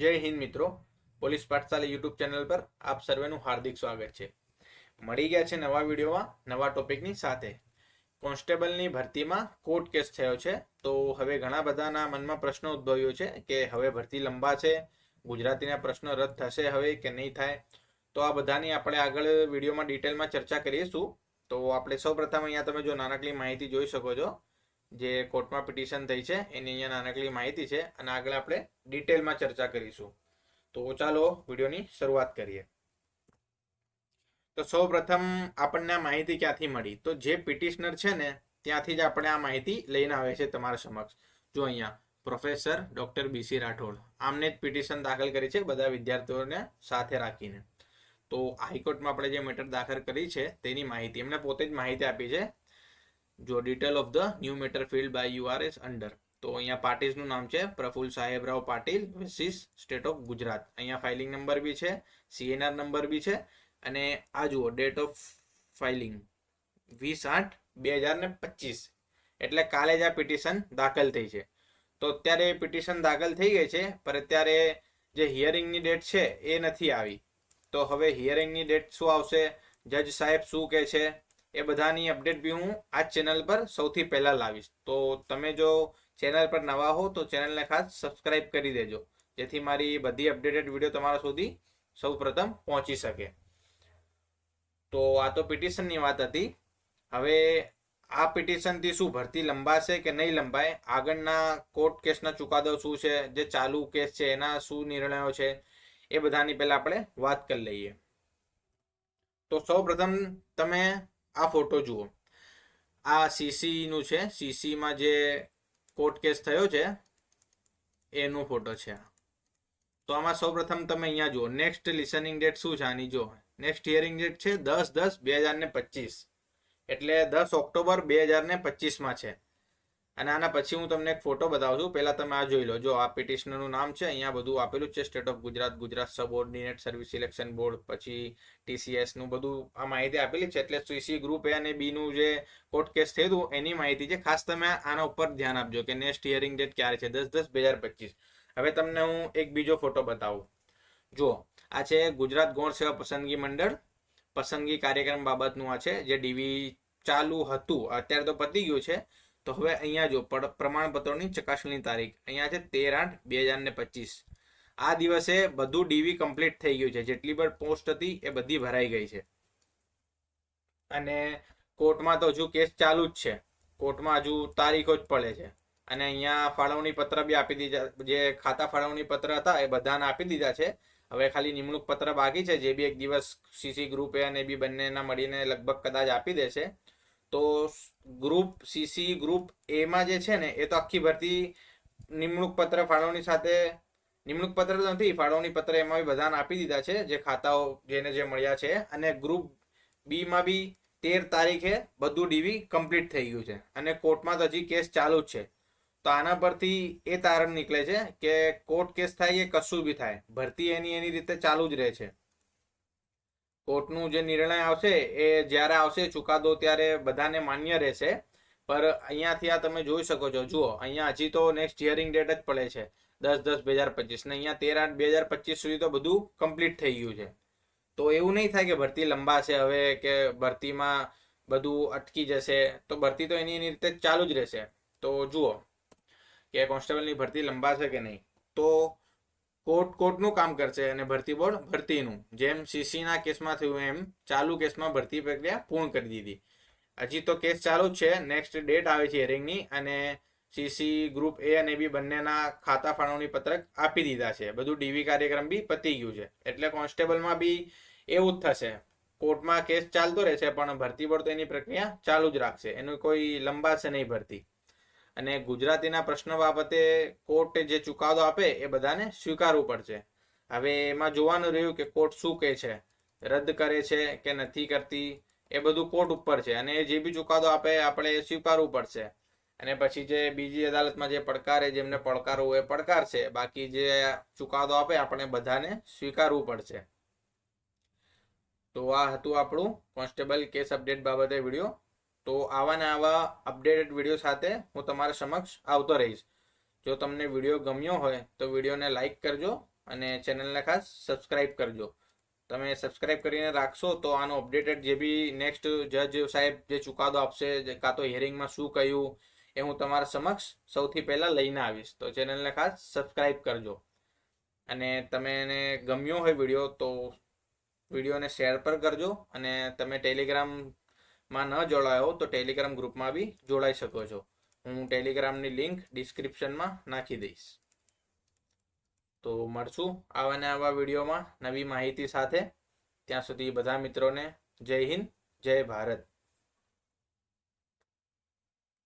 જય હિન્દ મિત્રો. Police પાઠશાલા YouTube channel પર આપ સર્વેનું હાર્દિક સ્વાગત છે. મળી ગયા છે નવા વિડીયોમાં નવા ટોપિકની સાથે. કોન્સ્ટેબલની ભરતીમાં કોર્ટ કેસ થયો છે. તો હવે ઘણા બધાના મનમાં પ્રશ્ન ઉદ્ભવ્યો છે કે હવે ભરતી લંબા છે, ગુજરાતીના પ્રશ્નો રદ થશે હવે કે નહીં થાય. તો આ બધાની આપણે આગળ વિડીયોમાં ડિટેલમાં ચર્ચા કરીશું. તો આપણે સૌ પ્રથમ અહીંયા તમે જો નાનકડી માહિતી જોઈ શકો છો. જે કોર્ટમાં પિટિશન થઈ છે, એની અહીંયા નાનકડી માહિતી છે અને આગળ આપણે ડિટેલમાં ચર્ચા કરીશું. તો ચાલો વિડીયોની શરૂઆત કરીએ. તો સૌ પ્રથમ આપણને આ માહિતી ક્યાંથી મળી? તો જે પિટિશનર છે ને, ત્યાંથી જ આપણે આ માહિતી લઈને આવે છે તમારા સમક્ષ. જો અહીંયા પ્રોફેસર ડોક્ટર બીસી રાઠોડ, આમને જ પિટિશન દાખલ કરી છે બધા વિદ્યાર્થીઓને સાથે રાખીને. તો હાઈકોર્ટમાં આપણે જે મેટર દાખલ કરી છે તેની માહિતી, એમને પોતે જ માહિતી આપી છે જો detail of the new matter filed by U R S under તો અહીંયા પાર્ટીઝનું નામ છે, Praful Sahebrao Patil versus state of Gujarat. અહીંયા ફાઇલિંગ નંબર બી છે સીએનઆર નંબર બી છે, અને આ જુઓ ડેટ ઓફ ફાઇલિંગ વીસ આઠ બે હજાર ને પચીસ। એટલે કાલે જ આ પિટિશન દાખલ થઈ છે। તો અત્યારે પિટિશન દાખલ થઈ ગઈ છે પણ અત્યારે જે હિયરિંગની ડેટ છે, એ નથી આવી। તો હવે હિયરિંગની ડેટ શું આવશે? જજ સાહેબ શું કહે છે? એ બધાની અપડેટ બી હું આ ચેનલ પર સૌથી પહેલા લાવીશ. તો તમે જો ચેનલ પર નવા હો તો ચેનલને ખાસ સબસ્ક્રાઇબ કરી દેજો. જેથી મારી બધી અપડેટેડ વીડિયો તમારા સુધી સૌપ્રથમ પહોંચી શકે. તો આ તો પિટિશનની વાત હતી. હવે આ પિટિશનથી શું ભરતી લંબાશે કે નહીં લંબાય? આગળના કોર્ટ કેસના ચુકાદો શું છે? જે ચાલુ કેસ છે એના શું નિર્ણયો છે? એ બધાની પહેલા આપણે વાત કરી લઈએ. તો સૌપ્રથમ તમે આ ફોટો જુઓ. આ સીસીનું છે. સીસીમાં જે કોર્ટ કેસ થયો છે, એનો ફોટો છે તો આમાં સૌ પ્રથમ તમે અહીંયા જુઓ. નેક્સ્ટ લિસનિંગ ડેટ શું છે? આની જો નેક્સ્ટ હિયરિંગ ડેટ છે દસ દસ બે હજાર ને પચીસ. એટલે દસ ઓક્ટોબર બે હજાર ને પચીસમાં છે. અને આના પછી હું તમને એક ફોટો બતાવું છું. પહેલા તમે આ જોઈ લો. જો આ પિટિશનરનું નામ છે, અહીંયા બધું આપેલું છે. State of Gujarat Gujarat subordinate service selection board પછી ટીસીએસનું બધું આ માહિતી આપેલી છે. એટલે સીસી ગ્રુપ એ અને બી નું જે કોર્ટ કેસ થયું હતું, એની માહિતી છે. ખાસ તમે આના ઉપર ધ્યાન આપજો કે નેક્સ્ટ હિયરિંગ ડેટ ક્યારે છે. દસ દસ બે હજાર પચીસ. હવે તમને હું એક બીજો ફોટો બતાવું. જુઓ. આ છે ગુજરાત ગૌણ સેવા પસંદગી મંડળ. પસંદગી કાર્યક્રમ બાબતનું આ છે. જે ડીવી ચાલુ હતું. અત્યારે તો પતી ગયું છે. તો હવે અહીંયા જો પ્રમાણપત્રોની ચકાસણી તારીખ. અહીંયા છે તેર આઠ બે હજાર ને પચીસ. આ દિવસે બધું ડીવી કમ્પ્લીટ થઈ ગયું છે. જેટલી પણ પોસ્ટ હતી એ બધી ભરાઈ ગઈ છે. અને કોર્ટમાં તો હજુ કેસ ચાલુ જ છે. કોર્ટમાં હજુ તારીખો જ પડે છે. અને અહીંયા ફાળવણી પત્ર બી આપી દીધા, જે ખાતા ફાળવણી પત્ર હતા એ બધાને આપી દીધા છે. હવે ખાલી નિમણૂક પત્ર બાકી છે. જે બી એક દિવસ સીસી ગ્રુપે અને બી બંનેના મળીને લગભગ કદાચ આપી દેશે. તો ગ્રુપ સીસી ગ્રુપ એમાં જે છે ને, એ તો આખી ભરતી નિમણૂક પત્ર ફાળવણી સાથે, નિમણૂક પત્ર તો નથી, ફાળવણી પત્ર એમાં બી બધાને આપી દીધા છે, જે ખાતાઓ જેને જે મળ્યા છે. અને ગ્રુપ બી માં બી તેર તારીખે બધું ડીવી કમ્પ્લીટ થઈ ગયું છે. અને કોર્ટમાં તો હજી કેસ ચાલુ જ છે. તો આના પરથી એ તારણ નીકળે છે કે કોર્ટ કેસ થાય કે કશું બી થાય. ભરતી એની એની રીતે ચાલુ જ રહે છે. કોર્ટનું જે નિર્ણય આવશે એ જ્યારે આવશે ચુકાદો ત્યારે બધાને માન્ય રહેશે. પર અહીંયાથી આ તમે જોઈ શકો છો. જુઓ, અહીંયા હજી તો નેક્સ્ટ હિયરિંગ ડેટ જ પડે છે. દસ દસ બે હજાર પચીસ. ને અહીંયા તેર આઠ બે હજાર પચીસ સુધી તો બધું કમ્પ્લીટ થઈ ગયું છે. તો એવું નહીં થાય કે ભરતી લંબા છે હવે કે ભરતીમાં બધું અટકી જશે. તો ભરતી તો એની એની રીતે ચાલુ જ રહેશે. તો જુઓ, કે કોન્સ્ટેબલની ભરતી લંબા છે કે નહીં. તો કોર્ટ કોર્ટનું કામ કરશે અને ભરતી બોર્ડ ભરતીનું. જેમ સીસીના કેસમાં થયું એમ, ચાલુ કેસમાં ભરતી પ્રક્રિયા પૂર્ણ કરી દીધી. હજી તો કેસ ચાલુ જ છે. નેક્સ્ટ ડેટ આવે છે હિયરિંગની અને સીસી ગ્રુપ એ અને બી બંનેના ખાતા ફાળવણી પત્રક આપી દીધા છે. બધું ડીવી કાર્યક્રમ બી પતી ગયું છે. એટલે કોન્સ્ટેબલમાં બી એવું જ થશે. કોર્ટમાં કેસ ચાલતો રહેશે, પણ ભરતી બોર્ડ તો એની પ્રક્રિયા ચાલુ જ રાખશે. એનું કોઈ લંબાશે નહીં ભરતી. અને ગુજરાતીના પ્રશ્ન બાબતે કોર્ટ જે ચુકાદો આપે એ બધાને સ્વીકારવું પડશે. હવે એમાં જોવાનું રહ્યું કે કોર્ટ શું કહે છે, રદ કરે છે કે નથી કરતી, એ બધું કોર્ટ ઉપર છે અને જે બી ચુકાદો આપે આપણે સ્વીકારવું પડશે. અને પછી જે બીજી અદાલતમાં જે પડકારે જેમને પડકારવું એ પડકારશે બાકી જે ચુકાદો આપે આપણે બધાને સ્વીકારવું પડશે. તો આ હતું આપણું કોન્સ્ટેબલ કેસ અપડેટ બાબતે વીડિયો. તો આવા ને આવા અપડેટેડ વીડિયો સાથે હું તમારા સમક્ષ આવતો રહીશ. જો તમને વીડિયો ગમ્યો હોય તો વિડીયોને લાઈક કરજો અને ચેનલને ખાસ સબસ્ક્રાઇબ કરજો. તમે સબસ્ક્રાઇબ કરીને રાખશો તો આનો અપડેટેડ જે બી નેક્સ્ટ જજ સાહેબ જે ચુકાદો આપશે કાં તો હિયરિંગમાં શું કહ્યું, એ હું તમારા સમક્ષ સૌથી પહેલાં લઈને આવીશ. તો ચેનલને ખાસ સબસ્ક્રાઇબ કરજો. અને તમે એને ગમ્યો હોય વીડિયો તો વિડીયોને શેર પર કરજો અને તમે ટેલિગ્રામમાં ન જોડાયો તો ટેલિગ્રામ ગ્રુપમાં બી જોડાઈ શકો છો. હું ટેલિગ્રામની લિંક ડિસ્ક્રિપ્શનમાં નાખી દઈશ. તો મળશું આવા ને આવા વિડીયોમાં નવી માહિતી સાથે. ત્યાં સુધી બધા મિત્રોને જય હિન્દ, જય ભારત.